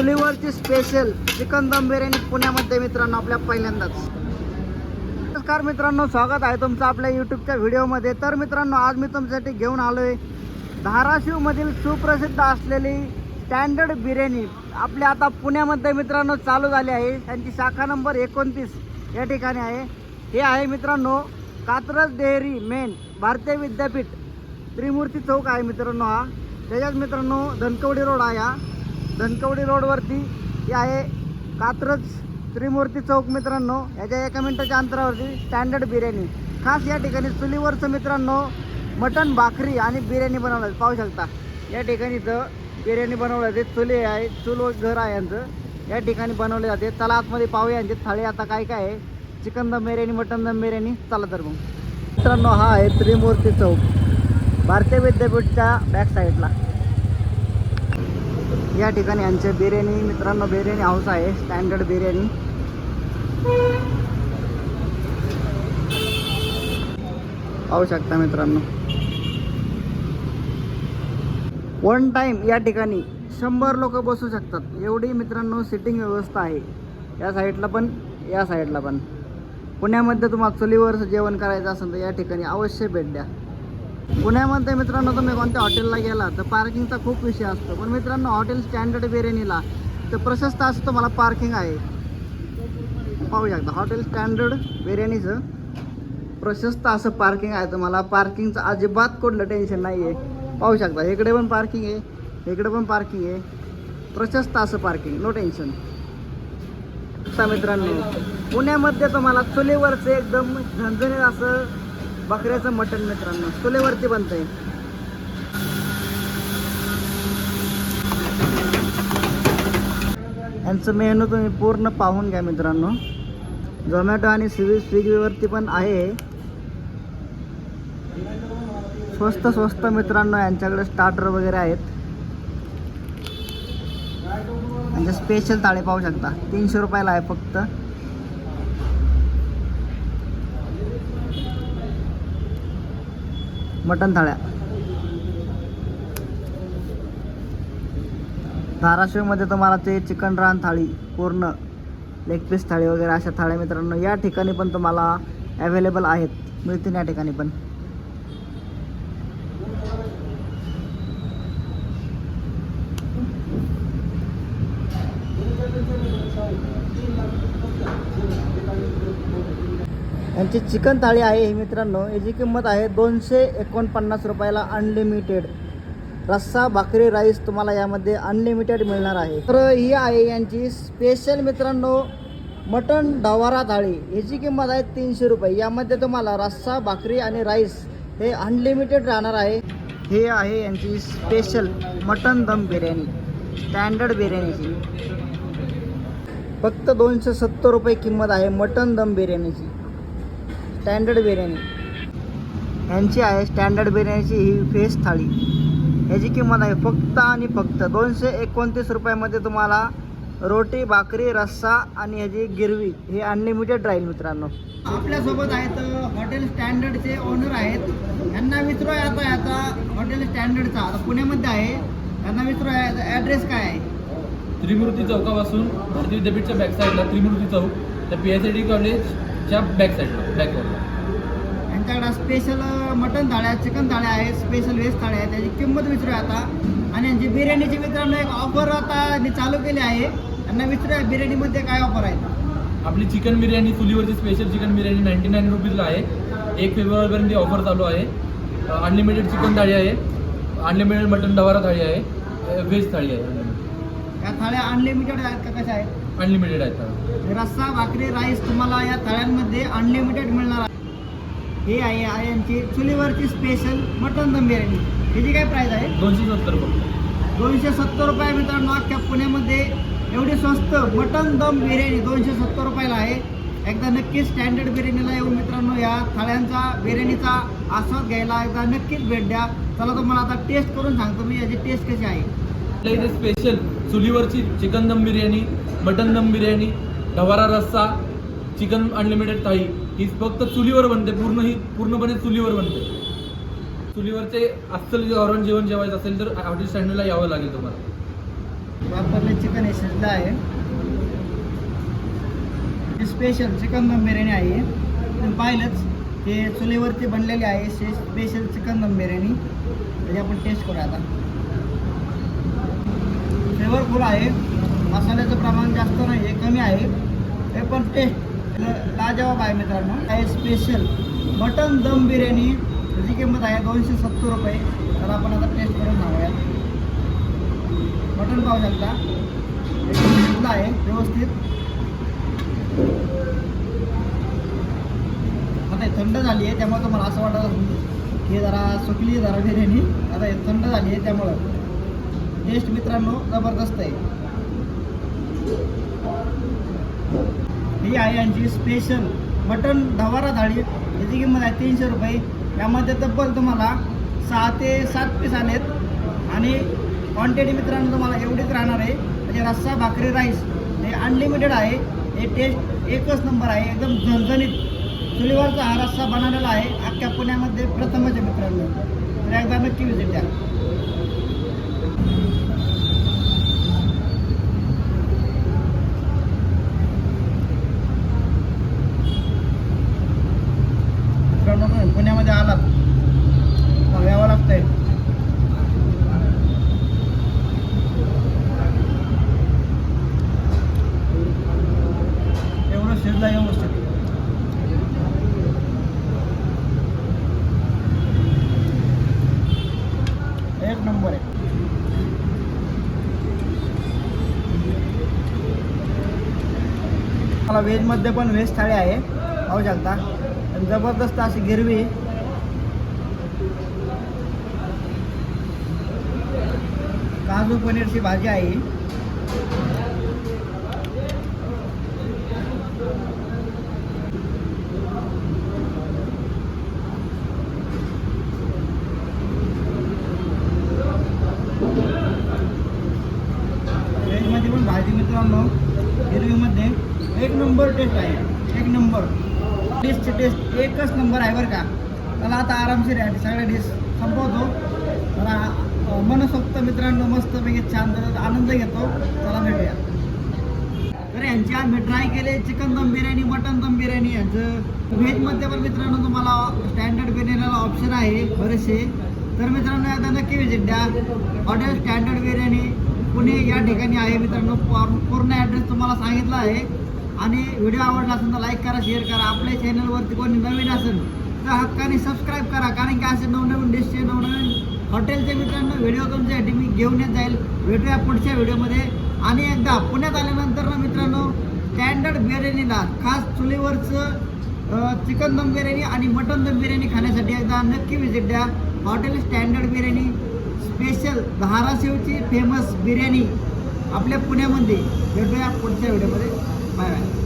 चुलीवरची special chicken दम बिर्याणी पुण्यामध्ये मित्रांनो आपल्या पहिल्यांदाच. नमस्कार मित्रांनो स्वागत आहे तुमचं आपल्या यूट्यूबच्या व्हिडिओमध्ये तर मित्रांनो आज मी तुमच्यासाठी घेऊन आलो आहे धाराशिवमधील सुप्रसिद्ध असलेली स्टँडर्ड बिर्याणी. आपल्या आता पुण्यामध्ये मित्रांनो चालू झाली आहे. त्यांची शाखा नंबर एकोणतीस या ठिकाणी आहे. हे आहे मित्रांनो कात्रज डेअरी मेन भारतीय विद्यापीठ त्रिमूर्ती चौक आहे मित्रांनो हा. त्याच्यात मित्रांनो धनकवडी रोड आहे हा. धनकवडी रोडवरती हे आहे कात्रज त्रिमूर्ती चौक मित्रांनो. याच्या एका मिनिटाच्या अंतरावरती स्टँडर्ड बिर्याणी. खास या ठिकाणी चुलीवरचं मित्रांनो मटण भाकरी आणि बिर्याणी बनवलं. पाहू शकता. या ठिकाणी इथं बिर्याणी बनवलं जाते. चुली आहे चूल घर आहे यांचं. या ठिकाणी बनवले जाते. चला आतमध्ये पाहूया यांचे थाळी आता काय काय आहे. चिकन दम बिर्याणी मटन दम बिर्याणी. चला तर मग. मित्रांनो हा आहे त्रिमूर्ती चौक. भारतीय विद्यापीठच्या बॅक साईडला या ठिकाणी यांचे बिर्याणी मित्रांनो बिर्याणी हाऊस आहे. स्टँडर्ड बिर्याणी. पाहू शकता मित्रांनो. वन टाईम या ठिकाणी शंभर लोक बसू शकतात. एवढी मित्रांनो सिटिंग व्यवस्था आहे. या साईडला पण या साईडला पण. पुण्यामध्ये तुम्हाला चुलीवर जेवण करायचं असेल तर या ठिकाणी अवश्य भेट द्या. पुण्यामध्ये मित्रांनो तुम्ही कोणत्या हॉटेलला गेला तर पार्किंगचा खूप विषय असतो. पण मित्रांनो हॉटेल स्टँडर्ड बिर्याणीला तर प्रशस्त असं तुम्हाला पार्किंग आहे. पाहू शकता हॉटेल स्टँडर्ड बिर्याणीचं प्रशस्त असं पार्किंग आहे तुम्हाला. पार्किंगचं अजिबात कुठलं टेन्शन नाही आहे पाहू शकता इकडे पण पार्किंग आहे इकडे पण पार्किंग आहे. प्रशस्त असं पार्किंग नो टेन्शन मित्रांनो पुण्यामध्ये तुम्हाला चुलीवरचं एकदम झणझणीत असं बकऱ्याचं मटण मित्रांनो चुलेवरती बनत आहे यांचं मेनू तुम्ही पूर्ण पाहून घ्या मित्रांनो. झोमॅटो आणि स्विगी स्विगीवरती पण आहे. स्वस्त स्वस्त मित्रांनो यांच्याकडे स्टार्टर वगैरे आहेत. म्हणजे स्पेशल थाळी पाहू शकता. तीनशे रुपयाला आहे फक्त. मटन थाळ्या. धाराशिवमध्ये तुम्हाला ते चिकन रान थाळी पूर्ण लेग पीस थाळी वगैरे अशा थाळ्या मित्रांनो या ठिकाणी पण तुम्हाला अवेलेबल आहेत. मिळतील या ठिकाणी पण. यांची चिकन थाळी आहे ही मित्रांनो. याची किंमत आहे दोनशे एकोणपन्नास रुपयाला अनलिमिटेड रस्सा भाकरी राईस तुम्हाला यामध्ये अनलिमिटेड मिळणार आहे. तर ही आहे यांची स्पेशल मित्रांनो मटन डवारा थाळी. ह्याची किंमत आहे तीनशे रुपये. यामध्ये तुम्हाला रस्सा भाकरी आणि राईस हे अनलिमिटेड राहणार आहे. हे आहे यांची स्पेशल मटन दम बिर्याणी. स्टँडर्ड बिर्याणीची. फक्त दोनशे सत्तर रुपये किंमत आहे मटन दम बिर्याणीची. स्टँडर्ड बिर्याणी. ह्यांची आहे स्टँडर्ड बिर्याणीची ही फेस थाळी. ह्याची किंमत आहे फक्त आणि फक्त दोनशे एकोणतीस रुपयामध्ये तुम्हाला रोटी भाकरी रस्सा आणि ह्याची गिरवी हे अनलिमिटेड राहील मित्रांनो. आपल्यासोबत आहेत हॉटेल स्टँडर्डचे ओनर आहेत. यांना विचारूया आता आता हॉटेल स्टँडर्डचा आता पुण्यामध्ये आहे. त्यांना विचारूया ॲड्रेस काय आहे? त्रिमूर्ती चौकापासून भारतीय विद्यापीठच्या बॅक साईडला त्रिमूर्ती चौक त्या पी एच डी कॉलेज कॉलेजच्या बॅक साईडला बॅकवरला यांच्याकडे स्पेशल मटन थाळ्या चिकन थाळ्या आहेत स्पेशल व्हेज थाळ्या आहेत त्याची किंमत विचारूया आता. आणि यांची बिर्याणीची मित्रांनो एक ऑफर आता यांनी चालू केली आहे. त्यांना विचारूया बिर्याणीमध्ये काय ऑफर आहे आपली chicken biryani चुलीवरची special chicken biryani ninety nine रुपीजला आहे. एक फेब्रुवारीपर्यंत ही ऑफर चालू आहे. अनलिमिटेड चिकन थाळी आहे. अनलिमिटेड मटन डवारा थाळी आहे. व्हेज थाळी आहे. या थाळ्या अनलिमिटेड आहेत का कशा आहेत? अनलिमिटेड आहेत. रस्सा भाकरी राईस तुम्हाला या थाळ्यांमध्ये अनलिमिटेड मिळणार आहे. हे आहे यांची चुलीवरची स्पेशल मटन दम बिर्याणी. ह्याची काय प्राईस आहे? दोनशे सत्तर फक्त. दोनशे सत्तर रुपये मित्रांनो अख्ख्या पुण्यामध्ये एवढी स्वस्त मटन दम बिर्याणी दोनशे सत्तर रुपयाला आहे. एकदा नक्कीच स्टँडर्ड बिर्याणीला येऊन मित्रांनो या थाळ्यांचा बिर्याणीचा आस्वाद घ्यायला एकदा नक्कीच भेट द्या. चला तुम्हाला आता टेस्ट करून सांगतो मी याची टेस्ट कशी आहे. आपल्या इथे स्पेशल चुलीवरची चिकन दम बिर्याणी मटन दम बिर्याणी गवारा रस्सा चिकन अनलिमिटेड थाई ही फक्त चुलीवर बनते पूर्ण ही पूर्णपणे चुलीवर बनते. चुलीवरचे अस्सल जे जेवण जेवायचं असेल तर हॉटेल स्टँडला यावं लागेल तुम्हाला. वापरले चिकन हे शिजलं आहे. हे स्पेशल चिकन दम बिर्याणी आहे. तुम्ही पाहिलंच हे चुलीवरती बनलेली आहे शे स्पेशल चिकन दम बिर्याणी. त्याची आपण टेस्ट करूया आता. फ्लेवरफुल आहे. मसाल्याचं प्रमाण जास्त नाही आहे कमी आहे. हे पण टेस्ट लाजवाब आहे मित्रांनो. आहे स्पेशल मटन दम बिर्याणी. त्याची किंमत आहे दोनशे सत्तर रुपये. तर आपण आता टेस्ट करून सांगूया मटन पाहू शकता आहे व्यवस्थित. आता हे थंड झाली आहे त्यामुळे तुम्हाला असं वाटत हे की जरा सुकली जरा बिर्याणी. आता थंड झाली आहे त्यामुळं. टेस्ट मित्रांनो जबरदस्त आहे. ही आहे यांची स्पेशल मटन ढवारा थाळी. याची किंमत आहे तीनशे रुपये. यामध्ये तब्बल तुम्हाला सहा ते सात पीस आलेत. आणि क्वांटिटी मित्रांनो तुम्हाला एवढीच राहणार आहे. म्हणजे रस्सा भाकरी राईस हे अनलिमिटेड आहे. हे टेस्ट एकच नंबर आहे. एकदम झणझणीत. चुलीवरचा हा रस्सा बनवलेला आहे. अख्ख्या पुण्यामध्ये प्रथमच आहे मित्रांनो. तर एकदा नक्की विजिट द्या मित्रांनो तुम्ही पुण्यामध्ये आलात तर यावं लागतंय एवढं शिजलं व्यवस्थित एक नंबर आहे मला व्हेजमध्ये पण व्हेज थाळी आहे. पाहू शकता. आणि जबरदस्त अशी गिरवी. काजू पनीरची भाजी आहे व्हेजमध्ये पण भाजी मित्रांनो. रेल्वेमध्ये एक नंबर टेस्ट आहे. एक नंबर डिशची टेस्ट एकच नंबर आहे बरं का. त्याला आता आरामशीर आहे. सगळ्या डिश संपवतो. मला मनसोक्त मित्रांनो मस्तपैकी छान आनंद घेतो. चला भेटूया. तर यांची आम्ही ट्राय केले. चिकन दम बिर्याणी मटन दम बिर्याणी. यांचं व्हेजमध्ये पण मित्रांनो तुम्हाला स्टँडर्ड बिर्याणीला ऑप्शन आहे बरेचसे. तर मित्रांनो आता नक्की विजिट द्या. Hotel standard biryani. पुणे या ठिकाणी आहे मित्रांनो. पूर्ण- पूर्ण ॲड्रेस तुम्हाला सांगितला आहे. आणि व्हिडिओ आवडला असेल तर लाईक करा शेअर करा. आपल्या चॅनलवरती कोणी नवीन असेल तर हक्काने सबस्क्राईब करा. कारण की असे नवनवीन डिशचे नवनवीन हॉटेलचे मित्रांनो व्हिडिओ तुमच्यासाठी मी घेऊन येत जाईल. भेटूया पुढच्या व्हिडिओमध्ये आणि एकदा पुण्यात आल्यानंतर ना मित्रांनो स्टँडर्ड बिर्याणीला खास चुलीवरचं चिकन दम बिर्याणी आणि मटन दम बिर्याणी खाण्यासाठी एकदा नक्की व्हिजिट द्या. Hotel standard biryani. स्पेशल धाराशिवची फेमस बिर्याणी आपल्या पुण्यामध्ये भेटूया पुढच्या व्हिडिओमध्ये बाय बाय